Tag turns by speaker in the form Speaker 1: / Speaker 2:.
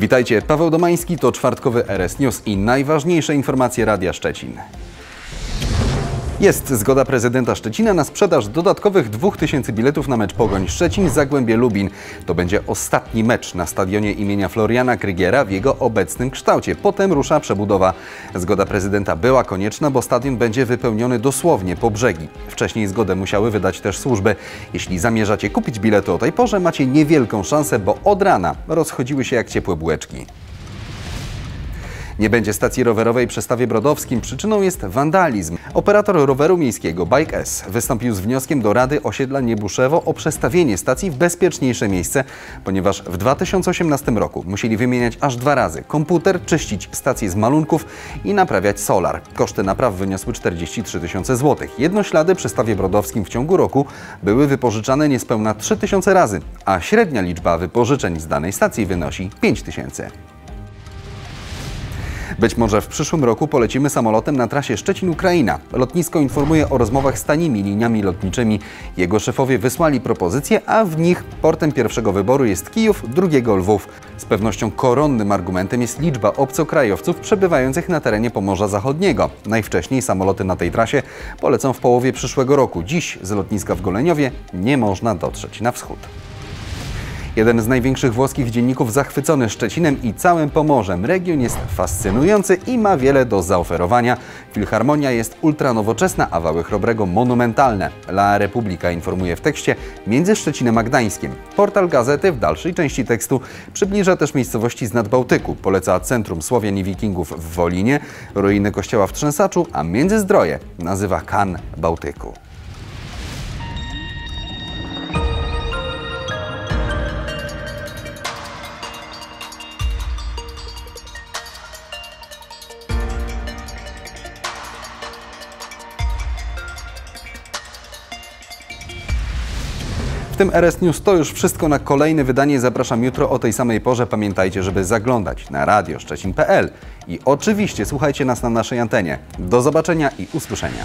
Speaker 1: Witajcie, Paweł Domański, to czwartkowy RS News i najważniejsze informacje Radia Szczecin. Jest zgoda prezydenta Szczecina na sprzedaż dodatkowych 2000 biletów na mecz Pogoń Szczecin-Zagłębie Lubin. To będzie ostatni mecz na stadionie imienia Floriana Krygiera w jego obecnym kształcie. Potem rusza przebudowa. Zgoda prezydenta była konieczna, bo stadion będzie wypełniony dosłownie po brzegi. Wcześniej zgodę musiały wydać też służby. Jeśli zamierzacie kupić bilety o tej porze, macie niewielką szansę, bo od rana rozchodziły się jak ciepłe bułeczki. Nie będzie stacji rowerowej przy Stawie Brodowskim. Przyczyną jest wandalizm. Operator roweru miejskiego Bike S wystąpił z wnioskiem do Rady Osiedla Niebuszewo o przestawienie stacji w bezpieczniejsze miejsce, ponieważ w 2018 roku musieli wymieniać aż dwa razy komputer, czyścić stację z malunków i naprawiać solar. Koszty napraw wyniosły 43 tysiące złotych. Jednoślady przy Stawie Brodowskim w ciągu roku były wypożyczane niespełna 3 tysiące razy, a średnia liczba wypożyczeń z danej stacji wynosi 5 tysięcy. Być może w przyszłym roku polecimy samolotem na trasie Szczecin-Ukraina. Lotnisko informuje o rozmowach z tanimi liniami lotniczymi. Jego szefowie wysłali propozycje, a w nich portem pierwszego wyboru jest Kijów, drugiego Lwów. Z pewnością koronnym argumentem jest liczba obcokrajowców przebywających na terenie Pomorza Zachodniego. Najwcześniej samoloty na tej trasie polecą w połowie przyszłego roku. Dziś z lotniska w Goleniowie nie można dotrzeć na wschód. Jeden z największych włoskich dzienników zachwycony Szczecinem i całym Pomorzem. Region jest fascynujący i ma wiele do zaoferowania. Filharmonia jest ultranowoczesna, a wały Chrobrego monumentalne. La Repubblica informuje w tekście między Szczecinem a Gdańskiem. Portal gazety w dalszej części tekstu przybliża też miejscowości z Nadbałtyku. Poleca Centrum Słowian i Wikingów w Wolinie, ruiny kościoła w Trzęsaczu, a Międzyzdroje nazywa Kan Bałtyku. Tym RS News to już wszystko na kolejne wydanie. Zapraszam jutro o tej samej porze. Pamiętajcie, żeby zaglądać na radioszczecin.pl i oczywiście słuchajcie nas na naszej antenie. Do zobaczenia i usłyszenia.